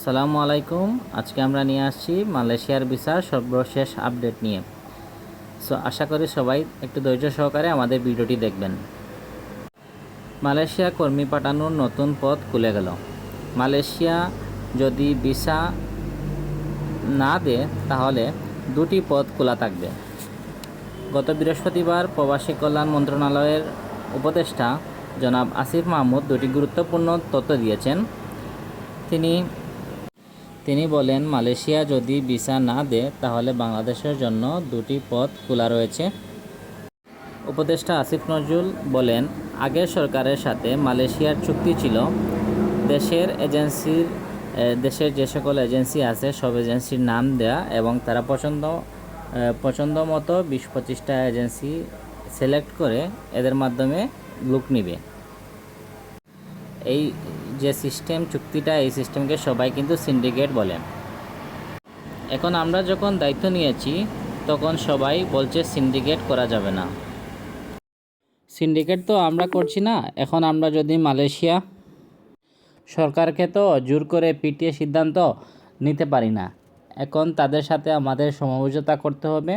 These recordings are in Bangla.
আসসালামু আলাইকুম। আজকে আমরা নিয়ে আসছি মালয়েশিয়ার ভিসার সর্বশেষ আপডেট নিয়ে। সো আশা করি সবাই একটু ধৈর্য সহকারে আমাদের ভিডিওটি দেখবেন। মালয়েশিয়া কর্মী পাঠানোর নতুন পথ খুলে গেল। মালয়েশিয়া যদি ভিসা না দেয় তাহলে দুটি পথ খোলা থাকবে। গত বৃহস্পতিবার প্রবাসী কল্যাণ মন্ত্রণালয়ের উপদেষ্টা জনাব আসিফ মাহমুদ দুটি গুরুত্বপূর্ণ তথ্য দিয়েছেন। তিনি তিনি বলেন, মালয়েশিয়া যদি ভিসা না দেয়, তাহলে বাংলাদেশের জন্য দুটি পথ খোলা রয়েছে। উপদেষ্টা আসিফ নজরুল বলেন আগের সরকারের সাথে মালয়েশিয়ার চুক্তি ছিল। দেশের এজেন্সির দেশের যে সকল এজেন্সি আছে, সব এজেন্সির নাম দেয়া এবং তারা পছন্দ পছন্দ মতো বিশ পঁচিশটা এজেন্সি সিলেক্ট করে এদের মাধ্যমে লুক নিবে। এই যে সিস্টেম, চুক্তিটা এই সিস্টেমকে সবাই কিন্তু সিন্ডিকেট বলে এখন আমরা যখন দায়িত্ব নিয়েছি, তখন সবাই বলছে সিন্ডিকেট করা যাবে না। সিন্ডিকেট তো আমরা করছি না, এখন আমরা যদি মালয়েশিয়া সরকারকে তো জোর করে পিটিয়ে সিদ্ধান্ত নিতে পারি না, এখন তাদের সাথে আমাদের সমঝোতা করতে হবে।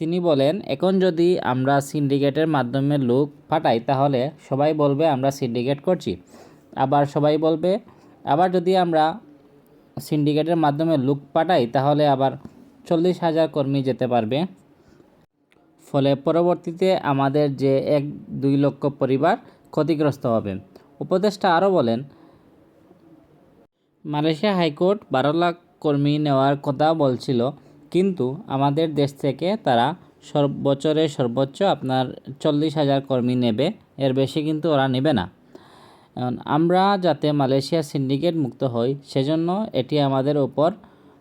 তিনি বলেন, এখন যদি আমরা সিন্ডিকেটের মাধ্যমে লোক পাঠাই, তাহলে সবাই বলবে আমরা সিন্ডিকেট করছি। আবার সবাই বলবে, আবার যদি আমরা সিন্ডিকেটের মাধ্যমে লোক পাঠাই, তাহলে আবার চল্লিশ হাজার কর্মী যেতে পারবে। ফলে পরবর্তীতে আমাদের যে এক দুই লক্ষ পরিবার ক্ষতিগ্রস্ত হবে। উপদেষ্টা আরও বলেন, মালয়েশিয়া হাইকোর্ট বারো লাখ কর্মী নেওয়ার কথা বলছিল কিন্তু আমাদের দেশ থেকে তারা সর্ব সর্বোচ্চ আপনার চল্লিশ হাজার কর্মী নেবে। এর বেশি কিন্তু ওরা নেবে না। আমরা যাতে মালয়েশিয়া সিন্ডিকেট মুক্ত হই সেজন্য এটি আমাদের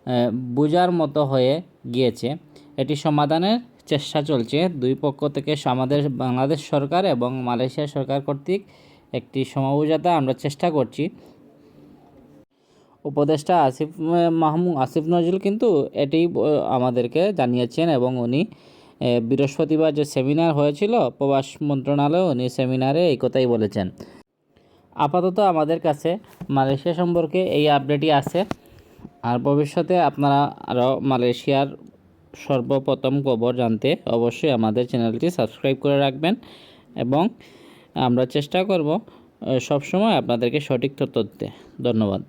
আহ, বোঝার মতো হয়ে গিয়েছে। এটি সমাধানের চেষ্টা চলছে। দুই পক্ষ থেকে আমাদের বাংলাদেশ সরকার এবং মালয়েশিয়া সরকার কর্তৃক একটি সমঝোতা আমরা চেষ্টা করছি। উপদেষ্টা আসিফ মাহমুদ, আসিফ নজরুল কিন্তু এটি আমাদেরকে জানিয়েছেন এবং উনি বৃহস্পতিবার যে সেমিনার হয়েছিল, প্রবাস মন্ত্রণালয় উনি সেমিনারে এই কথাই বলেছেন। আপাতত আমাদের কাছে মালয়েশিয়া সম্পর্কে এই আপডেটই আছে। আর ভবিষ্যতে আপনারা আরও মালয়েশিয়ার সর্বপ্রথম খবর জানতে অবশ্যই আমাদের চ্যানেলটি সাবস্ক্রাইব করে রাখবেন এবং আমরা চেষ্টা করব সবসময় আপনাদেরকে সঠিক তথ্য দিতে। ধন্যবাদ।